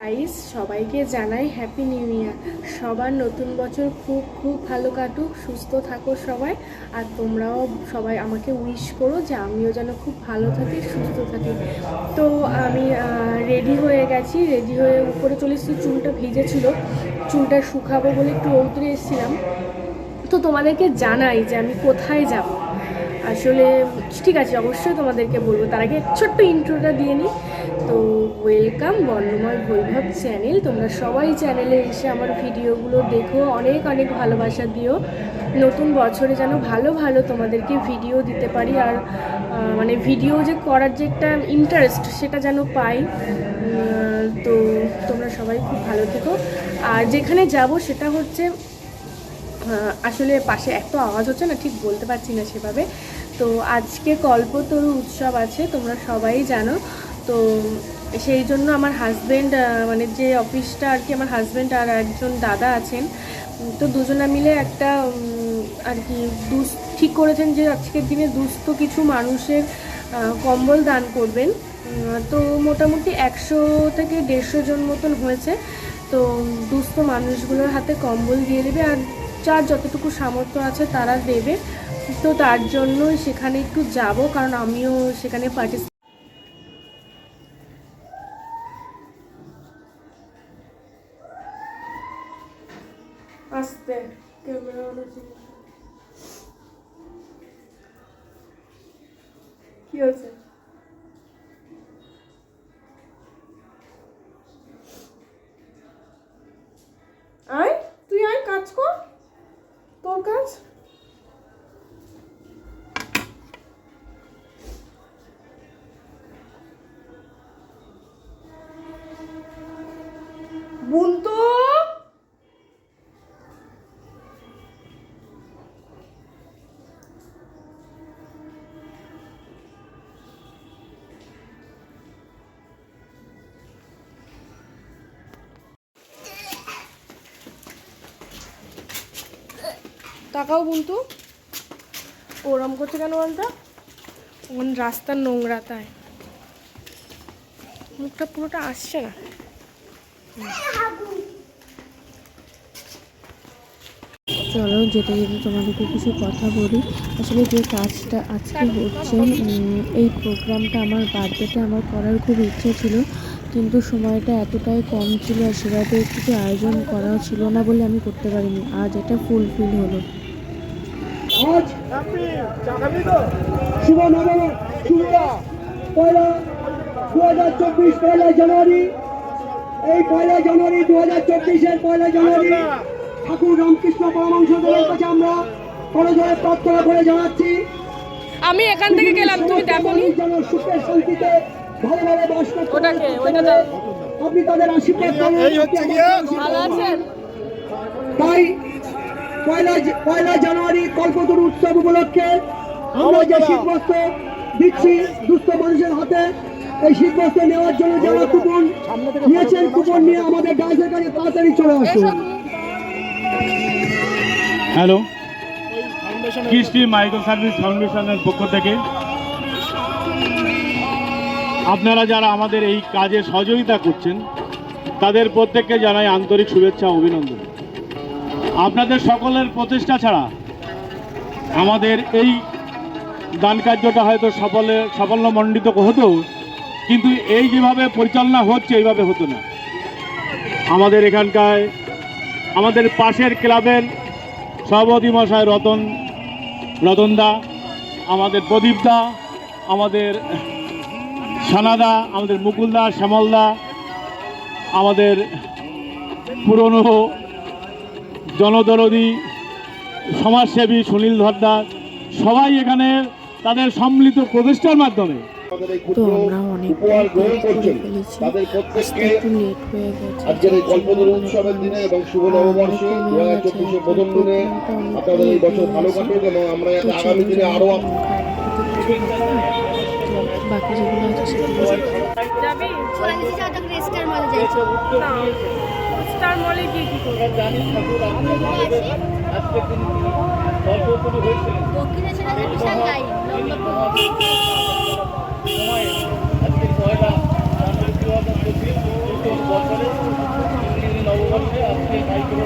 Guys, সবাইকে জানাই happy new year সবার নতুন বছর খুব খুব ভালো কাটুক, সুস্থ থাকো সবাই। আর তোমরাও সবাই আমাকে উইশ করো যে আমিও যেন খুব ভালো থাকি, সুস্থ থাকি। তো আমি রেডি হয়ে গেছি রেডি হয়ে উপরে চলে এসেছি, চুলটা ভিজেছিল। চুলটা শুকাবো বলে একটু রৌদ্রে এসেছিলাম। তো তোমাদেরকে জানাই যে আমি কোথায় যাব। আসলে, ঠিক আছে, অবশ্যই তোমাদেরকে বলব। তার আগে ছোট্ট ইন্ট্রোটা দিয়ে নিই। তো ওয়েলকাম বর্ণময় বৈভব চ্যানেল তোমরা সবাই চ্যানেলে এসে আমার ভিডিওগুলো দেখো, অনেক অনেক ভালোবাসা দিও। নতুন বছরে যেন ভালো ভালো তোমাদেরকে ভিডিও দিতে পারি আর মানে ভিডিও যে করার যে একটা ইন্টারেস্ট সেটা যেন পাই। তো তোমরা সবাই খুব ভালো থেকো। আর যেখানে যাব সেটা হচ্ছে আসলে পাশে এত আওয়াজ হচ্ছে না, ঠিক বলতে পারছি না সেভাবে। তো আজকে কল্পতরু উৎসব আছে, তোমরা সবাই জানো। তো সেই জন্য আমার হাজব্যান্ড মানে যে অফিসটা আর কি আমার হাজব্যান্ড আর একজন দাদা আছেন তো দুজনা মিলে একটা আর কি দুস, ঠিক করেছেন যে আজকের দিনে দুস্থ কিছু মানুষের কম্বল দান করবেন। তো মোটামুটি একশো থেকে দেড়শো জন মতন হয়েছে। তো দুস্থ মানুষগুলোর হাতে কম্বল দিয়ে দেবে আর যার যতটুকু সামর্থ্য আছে তারা দেবে। তো তার জন্য সেখানে একটু যাব, কারণ আমিও সেখানে পার্টিসিপেট কি তাকাও বুনতু ওরম করছে কেন বলতো? ওখান রাস্তার নোংরা তাই। মুখটা পুরোটা আসছে না। চলো যেতে যেতে তোমাদেরকে কিছু কথা বলি। আসলে যে কাজটা আজকে হচ্ছে উম, এই প্রোগ্রামটা আমার বার্থডেতে আমার করার খুব ইচ্ছে ছিল। কিন্তু সময়টা এতটাই কম ছিল আর সেভাবে কিছু আয়োজন করা ছিল না বলে আমি করতে পারিনি। আজ এটা ফুলফিল হলো। আজ শুভ নবম শুভ পয়লা দু হাজার চব্বিশ পয়লা জানুয়ারি। এই পয়লা জানুয়ারি দু হাজার চব্বিশের পয়লা জানুয়ারি ঠাকুর রামকৃষ্ণ পরমাংসদেবের কাছে আমরা করজোরে প্রার্থনা করে জানাচ্ছি। আমি এখান থেকে গেলাম তুমি দেখো যেন সুখের শান্তিতে ভালোভাবে বাস করতে ওটাকে ওইটা দাও আপনি তাদের আশীর্বাদ করুন। ভালো আছেন? তাই পয়লা পয়লা জানুয়ারি কল্পতরু উৎসব উপলক্ষে আমরা যে শীতবস্ত্র দিচ্ছি দুস্থ মানুষের হাতে এই শীতবস্ত্র নেওয়ার জন্য যারা কুপন নিয়েছেন কুপন নিয়ে আমাদের গাছের কাছে তাড়াতাড়ি চলে আসুন। হ্যালো কৃষ্টি মাইক্রো সার্ভিস ফাউন্ডেশনের পক্ষ থেকে আপনারা যারা আমাদের এই কাজে সহযোগিতা করছেন, তাদের প্রত্যেককে জানাই আন্তরিক শুভেচ্ছা অভিনন্দন। আপনাদের সকলের প্রচেষ্টা ছাড়া আমাদের এই দান কার্যটা হয়তো সফলে, সাফল্যমণ্ডিত হতো, কিন্তু এই যেভাবে পরিচালনা হচ্ছে, এইভাবে হতো না। আমাদের এখানকার, আমাদের পাশের ক্লাবের সভাপতি মশাই রতন রতনদা আমাদের প্রদীপদা আমাদের সানাদা আমাদের মুকুলদা শ্যামলদা আমাদের পুরনো জনদরদি সমাজসেবী সুনীল ধরদার সবাই এখানে তাদের সম্মিলিত প্রচেষ্টার মাধ্যমে। তো আমরা উৎসবের দিনে এবং শুভ নববর্ষে দু হাজার চব্বিশের প্রথম দিনে আপনাদের এই বছর ভালো কাটুক এবং আমরা আগামী দিনে আরও আপ- বাকি যেগুলো আছে সেগুলো স্টার মলে গিয়ে কি নববর্ষে আজকে মাইক্রো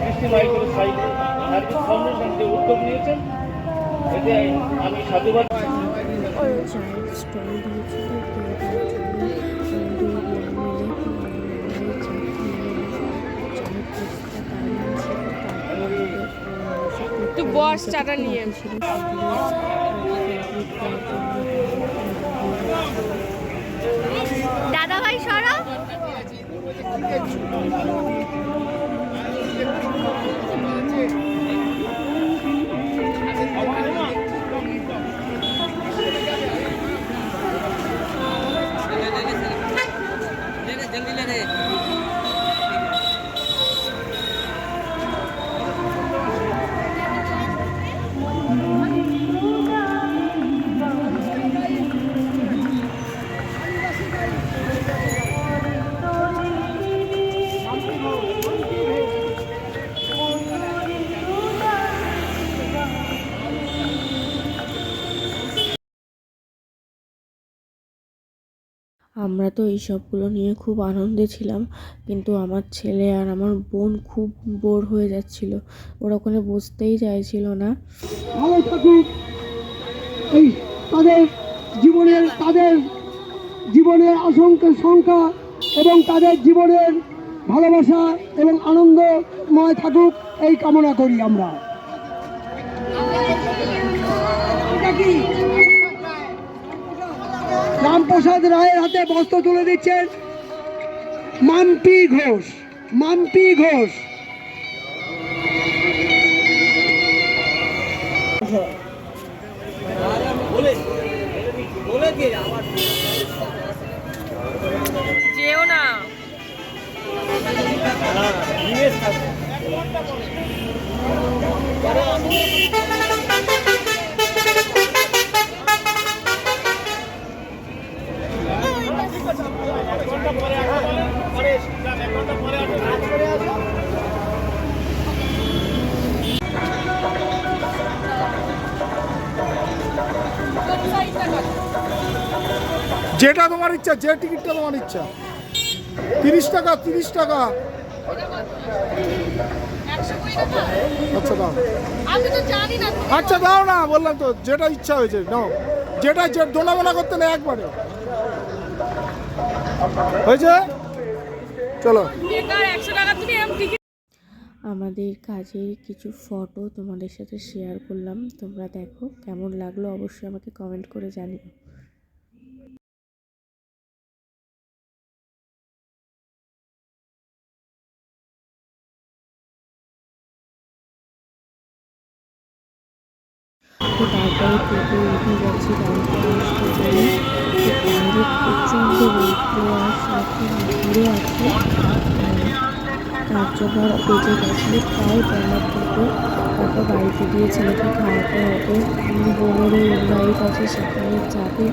কৃষ্টি মাইক্রো সাইকেল সার্ভিস ফাউন্ডেশন যে উদ্যোগ নিয়েছেন। এতে আমি সাধুবাদ। তো তুই বস চাটা নিয়ে। আমরা তো এই সবগুলো নিয়ে খুব আনন্দে ছিলাম কিন্তু আমার ছেলে আর আমার বোন খুব বোর হয়ে যাচ্ছিল। ওরা ওখানে বসতেই চাইছিল না। ভালো থাকুক এই তাদের জীবনের তাদের জীবনের আশঙ্কা সংখ্যা এবং তাদের জীবনের ভালোবাসা এবং আনন্দময় থাকুক এই কামনা করি আমরা কি? রামপ্রসাদ রায়ের হাতে বস্ত্র তুলে দিচ্ছেন মাম্পি ঘোষ মাম্পি ঘোষ। যেও না। যেটা তোমার ইচ্ছা যে টিকিটটা তোমার ইচ্ছা। তিরিশ টাকা তিরিশ টাকা। আচ্ছা দাও। আমি তো জানি না। আচ্ছা দাও না বললাম তো যেটা ইচ্ছা হয়েছে নাও। যেটা যে দোনামোনা করতে নেই একবারে। হয়েছে? চলো। বেকার একশো টাকা তুমি এম টিকিট আমাদের কাজের কিছু ফটো তোমাদের সাথে শেয়ার করলাম। তোমরা দেখো কেমন লাগল অবশ্যই আমাকে কমেন্ট করে জানিও। তারপরে টোটো উঠে যাচ্ছি বাড়িতে আসতে বাড়িতে গিয়ে ছেলেকে খাওয়াতে হবে। বোনেরও ইনভাইট আছে, সেখানে যাবে।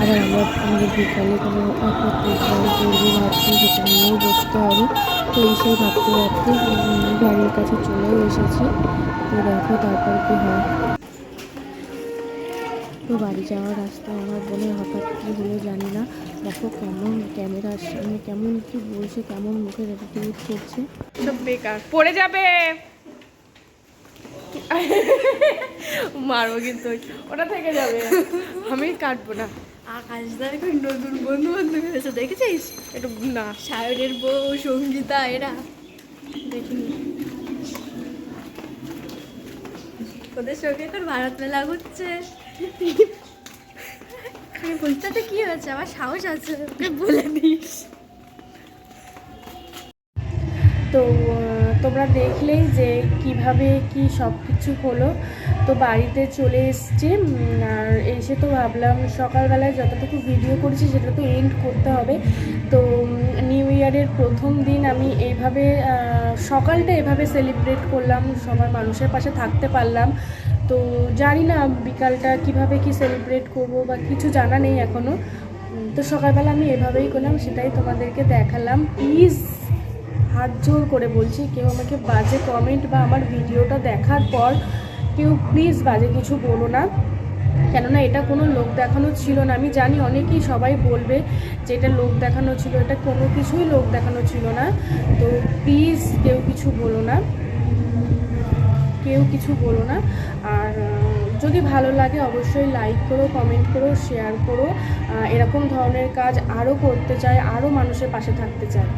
আর আমরা আমাদের বিকালে কোনো একটা প্রোগ্রাম করব ভাবছি সেটা নিয়েও বসতে হবে। তো এইসব ভাবতে ভাবতে বাড়ির কাছে চলেও এসেছি। তো দেখো তারপর কি হয়। বাড়ি যাওয়ার রাস্তায় আমার বোনের হঠাৎ কী হলো জানি না। দেখো কেমন ক্যামেরা সামনে কেমন কি বলছে কেমন মুখের অ্যাটিটিউড করছে। সব বেকার। পড়ে যাবে। মারবো কিন্তু। ওটা থেকে যাবে। আমি কাটবো না। আকাশ দার নতুন বন্ধু বন্ধু হয়েছে দেখেছিস? একটু না। সায়নের বউ সঙ্গীতা এরা। দেখিনি। ওদের সঙ্গে এখন ভারত মেলা হচ্ছে আরে বলতে কি হয়েছে? আমার সাহস আছে। ওকে বলে দিস। তো তোমরা দেখলেই যে কীভাবে কি সব কিছু হলো। তো বাড়িতে চলে এসছি আর এসে তো ভাবলাম সকালবেলায় যতটুকু ভিডিও করেছি সেটা তো এন্ড করতে হবে। তো নিউ ইয়ারের প্রথম দিন আমি এইভাবে সকালটা এভাবে সেলিব্রেট করলাম, সবার মানুষের পাশে থাকতে পারলাম। তো জানি না বিকালটা কীভাবে কি সেলিব্রেট করব বা কিছু জানা নেই এখনও তো সকালবেলা আমি এভাবেই করলাম, সেটাই তোমাদেরকে দেখালাম। প্লিজ হাত জোর করে বলছি, কেউ আমাকে বাজে কমেন্ট বা আমার ভিডিওটা দেখার পর কেউ প্লিজ বাজে কিছু বলো না। কেননা এটা কোনো লোক দেখানো ছিল না। আমি জানি অনেকেই সবাই বলবে যে এটা লোক দেখানো ছিল, এটা কোনো কিছুই লোক দেখানো ছিল না। তো প্লিজ কেউ কিছু বলো না। কেউ কিছু বলো না। যদি ভালো লাগে অবশ্যই লাইক করো কমেন্ট করো শেয়ার করো। এরকম ধরনের কাজ আরও করতে চাই আরও মানুষের পাশে থাকতে চাই।